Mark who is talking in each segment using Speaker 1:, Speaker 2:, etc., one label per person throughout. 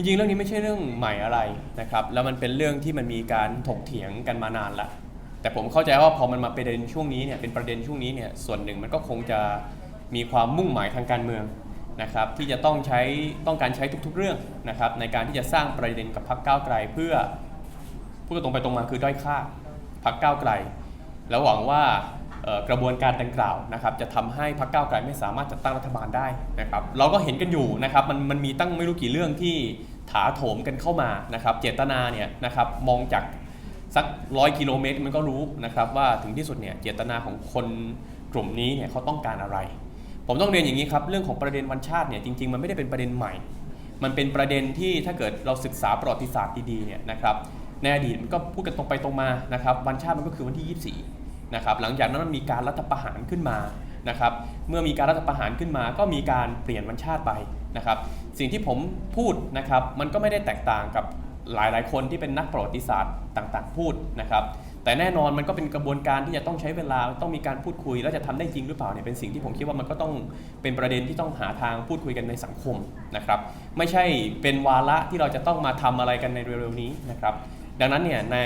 Speaker 1: จริงๆ เรื่องนี้ไม่ใช่เรื่องใหม่อะไรนะครับ แล้วมันเป็นเรื่องที่มันมีการถกเถียงกันมานานละ แต่ผมเข้าใจว่าพอมันมาประเด็นช่วงนี้เนี่ยเป็นประเด็นช่วงนี้เนี่ยส่วนหนึ่งมันก็คงจะมีความมุ่งหมายทางการเมืองนะครับที่จะต้องใช้ต้องการใช้ทุกๆ เรื่องนะครับในการที่จะสร้างประเด็นกับพรรคก้าวไกล เพื่อพูดตรงไปตรงมาคือด้อยค่าพรรคก้าวไกล แล้วหวังว่า กระบวนการดังกล่าวนะครับจะทำให้พรรคก้าวไกลไม่สามารถจัดตั้งรัฐบาลได้นะครับเราก็เห็นกันอยู่นะครับมันมันมีตั้งไม่รู้กี่เรื่องที่ถาโถมกันเข้ามานะครับเจตนาเนี่ยนะครับมองจากสักร้อยกิโลเมตรมันก็รู้นะครับว่าถึงที่สุดเนี่ยเจตนาของคนกลุ่มนี้เนี่ยเขาต้องการอะไร ผมต้องเรียนอย่างนี้ครับเรื่องของประเด็นวันชาติเนี่ยจริงๆ มันไม่ได้เป็นประเด็นใหม่ มันเป็นประเด็นที่ถ้าเกิดเราศึกษาประวัติศาสตร์ดีๆเนี่ยนะครับในอดีตมันก็พูดกันตรงไปตรงมานะครับวันชาติมันก็คือวันที่ 24 นะครับหลังจากนั้นมันมีการรัฐประหารขึ้นมานะครับเมื่อมีการรัฐประหารขึ้นมา ก็มีการเปลี่ยนวันชาติไปนะครับ สิ่งที่ผมพูดนะครับมันก็ไม่ได้แตกต่างกับหลายๆ คนที่เป็นนักประวัติศาสตร์ต่างๆ พูดนะครับแต่แน่นอนมันก็เป็นกระบวนการที่จะต้องใช้เวลาต้องมีการพูดคุย แล้วจะทำได้จริงหรือเปล่าเนี่ยเป็นสิ่งที่ผมคิดว่ามันก็ต้องเป็นประเด็นที่ต้องหาทางพูดคุยกันในสังคมนะครับ ไม่ใช่เป็นวาระที่เราจะต้องมาทำอะไรกันในเร็วๆนี้นะครับ ดังนั้นเนี่ยใน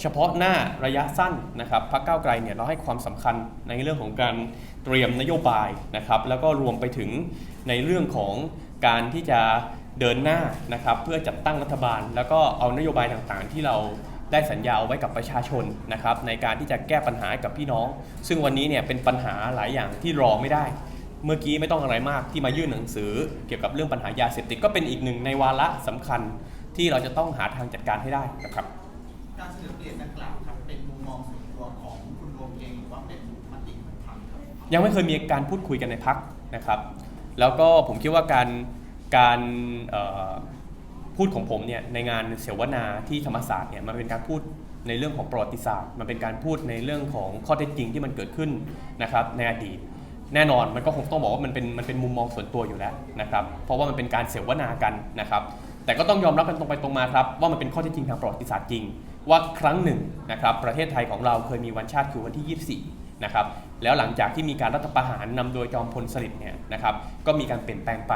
Speaker 1: เฉพาะหน้าระยะสั้นนะครับพรรคก้าวไกลเนี่ยเราให้ความสำคัญในเรื่องของการเตรียมนโยบายนะครับแล้วก็รวมไปถึงในเรื่องของการที่จะเดินหน้านะครับเพื่อจัดตั้งรัฐบาล แล้วก็เอานโยบายต่างๆ ที่เราได้สัญญาเอาไว้กับประชาชนนะครับในการที่จะแก้ปัญหากับพี่น้อง ซึ่งวันนี้เนี่ยเป็นปัญหาหลายอย่างที่รอไม่ได้ เมื่อกี้ไม่ต้องอะไรมากที่มายื่นหนังสือ เกี่ยวกับเรื่องปัญหายาเสพติดก็เป็นอีกหนึ่งในวาระสำคัญ ที่เราจะต้องหาทางจัดการให้ได้นะครับ
Speaker 2: การเสนอเปลี่ยนดังกล่าวครับเป็นมุมมองส่วนตัวของคุณรวมเองหรือว่าเป็นมติของพรรคครับ
Speaker 1: ยังไม่เคยมีการพูดคุยกันในพักนะครับ แล้วก็ผมคิดว่าการการเอ่อพูดของผมเนี่ยในงานเสวนาที่ธรรมศาสตร์เนี่ยมันเป็นการพูดในเรื่องของประวัติศาสตร์ มันเป็นการพูดในเรื่องของข้อเท็จจริงที่มันเกิดขึ้นนะครับในอดีตแน่นอนมันก็คงต้องบอกว่ามันเป็นมันเป็นมุมมองส่วนตัวอยู่แล้วนะครับ เพราะว่ามันเป็นการเสวนากันนะครับ แต่ก็ต้องยอมรับกันตรงไปตรงมาครับ ว่ามันเป็นข้อเท็จจริงทางประวัติศาสตร์จริง ว่าครั้งหนึ่งนะครับประเทศไทยของเราเคยมีวันชาติคือวันที่ 24 นะครับแล้วหลังจากที่มีการรัฐประหารนำโดยจอมพลสฤษดิ์เนี่ยนะครับก็มีการเปลี่ยนแปลงไป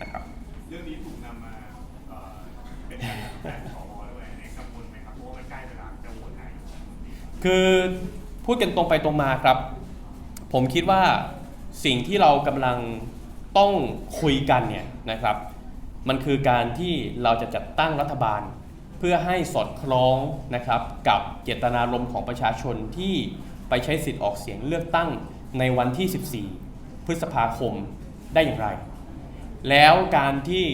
Speaker 1: นะครับ
Speaker 3: เรื่องนี้ถูกนำมาเเป็นการตัดสินใจของสวด้วยในกังวลไหมครับเพราะว่ามันใกล้เวลาจะโหวตนายกรัฐมน
Speaker 1: คือพูดกันตรงไปตรงมาครับ ผมคิดว่าสิ่งที่เรากำลังต้องคุยกันเนี่ยนะครับ มันคือการที่เราจะจัดตั้งรัฐบาล เพื่อให้สอดคล้องนะครับกับเจตนารมณ์ของประชาชนที่ไปใช้สิทธิ์ออกเสียงเลือกตั้งในวันที่ 14 พฤษภาคมได้อย่างไร แล้วการที่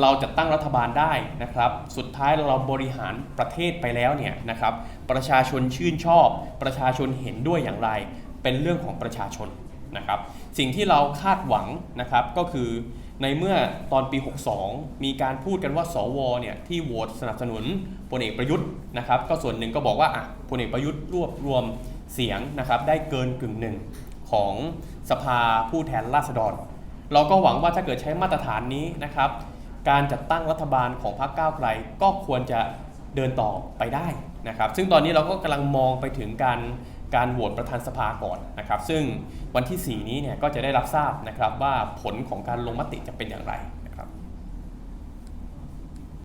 Speaker 1: เราจะตั้งรัฐบาลได้นะครับ สุดท้ายเราบริหารประเทศไปแล้วเนี่ยนะครับ ประชาชนชื่นชอบ ประชาชนเห็นด้วยอย่างไร เป็นเรื่องของประชาชนนะครับ สิ่งที่เราคาดหวังนะครับก็คือ ในเมื่อตอนปี 62 มีการพูดกันว่าสวเนี่ยที่โหวตสนับสนุนพลเอกประยุทธ์นะครับ ก็ส่วนหนึ่งก็บอกว่าอะพลเอกประยุทธ์รวบรวมเสียงนะครับ ได้เกินกึ่งหนึ่งของสภาผู้แทนราษฎร เราก็หวังว่าถ้าเกิดใช้มาตรฐานนี้นะครับ การจัดตั้งรัฐบาลของพรรคก้าวไกลก็ควรจะเดินต่อไปได้นะครับ ซึ่งตอนนี้เราก็กำลังมองไปถึงการ การโหวตประธานสภาก่อนนะครับ ซึ่งวันที่ 4 นี้เนี่ยก็จะได้รับทราบนะครับว่าผลของการลงมติจะเป็นอย่างไร